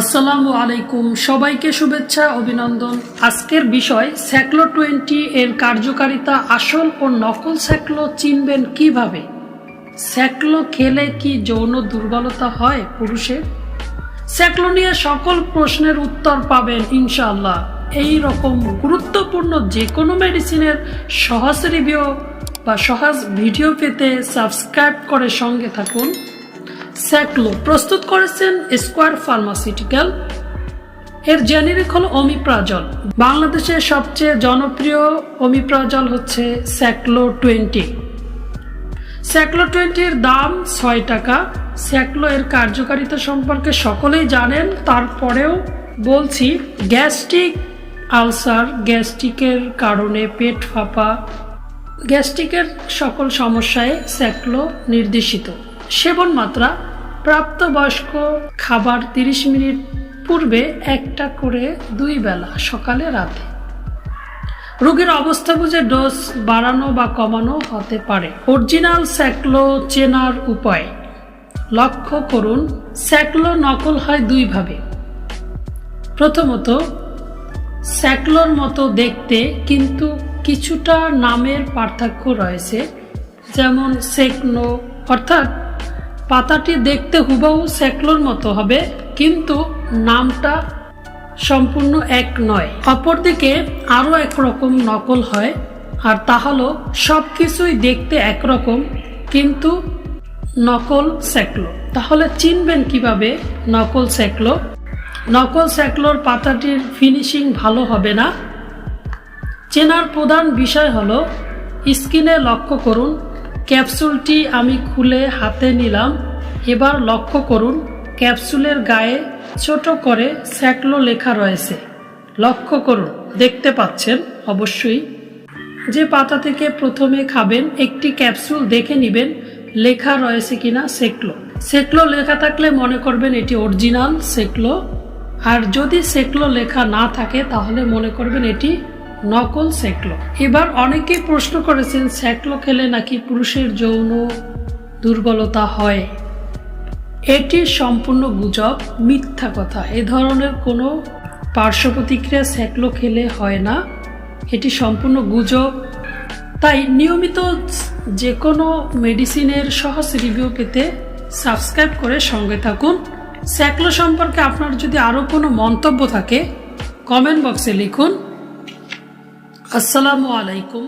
আসসালামু আলাইকুম, সবাইকে শুভেচ্ছা, অভিনন্দন। আজকের বিষয়, স্যাকলো টোয়েন্টি এর কার্যকারিতা আসল ও নকল স্যাকলো চিনবেন কীভাবে? স্যাকলো খেলে কি যৌন দুর্বলতা হয় পুরুষের? স্যাকলো নিয়ে সকল প্রশ্নের উত্তর পাবেন ইনশাল্লাহ এই রকম গুরুত্বপূর্ণ যে কোনো মেডিসিনের সহজ রিভিউ বা সহজ ভিডিও পেতে সাবস্ক্রাইব করে সঙ্গে থাকুন। স্যাকলো প্রস্তুত করেছেন স্কোয়ার ফার্মাসিউটিক্যাল। এর জেনেরিক হলো অমিপ্রাজল। বাংলাদেশের সবচেয়ে জনপ্রিয় অমিপ্রাজল হচ্ছে স্যাকলো টোয়েন্টি। স্যাকলো টোয়েন্টির দাম ছয় টাকা। স্যাকলো এর কার্যকারিতা সম্পর্কে সকলেই জানেন। তারপরেও বলছি, গ্যাস্ট্রিক আলসার গ্যাস্ট্রিকের কারণে পেট ফাঁপা। গ্যাস্ট্রিকের সকল সমস্যায় স্যাকলো নির্দেশিত। সেবন মাত্রা প্রাপ্তবয়স্ক খাবার 30 মিনিট পূর্বে একটা করে দুই বেলা সকালে রাতে রোগীর অবস্থা বুঝে ডোজ বাড়ানো বা কমানো হতে পারে। অরিজিনাল স্যাকলো চেনার উপায়। লক্ষ্য করুন, স্যাকলো নকল হয় দুইভাবে প্রথমত, স্যাকলোর মতো দেখতে কিন্তু কিছুটা নামের পার্থক্য রয়েছে, যেমন সেকনো অর্থাৎ পাতাটি দেখতে হুবহু স্যাকলোর মতো হবে, কিন্তু নামটা সম্পূর্ণ এক নয়। অপরদিকে আরও একরকম নকল হয়, আর তা হলো সব কিছুই দেখতে একরকম, কিন্তু নকল স্যাকলো তাহলে চিনবেন কীভাবে নকল স্যাকলো নকল স্যাকলোর পাতাটির ফিনিশিং ভালো হবে না। চেনার প্রধান বিষয় হলো, স্কিনে লক্ষ্য করুন ক্যাপসুলটি আমি খুলে হাতে নিলাম। এবার লক্ষ্য করুন, ক্যাপসুলের গায়ে ছোট করে স্যাকলো লেখা রয়েছে। লক্ষ্য করুন, দেখতে পাচ্ছেন অবশ্যই। যে পাতা থেকে প্রথমে খাবেন, একটি ক্যাপসুল দেখে নেবেন লেখা রয়েছে কিনা সেকলো সেকলো লেখা থাকলে মনে করবেন এটি অরিজিনাল সেকলো আর যদি সেকলো লেখা না থাকে, তাহলে মনে করবেন এটি নকল সেকলো এবার অনেকেই প্রশ্ন করেছেন সেকলো খেলে নাকি পুরুষের যৌন দুর্বলতা হয়? এটি সম্পূর্ণ গুজব, মিথ্যা কথা। এ ধরনের কোনো পার্শ্ব প্রতিক্রিয়া স্যাকলো খেলে হয় না। এটি সম্পূর্ণ গুজব। তাই নিয়মিত যে কোনো মেডিসিনের সহজ রিভিউ পেতে সাবস্ক্রাইব করে সঙ্গে থাকুন। স্যাকলো সম্পর্কে আপনার যদি আরও কোনো মন্তব্য থাকে, কমেন্ট বক্সে লিখুন। আসসালামু আলাইকুম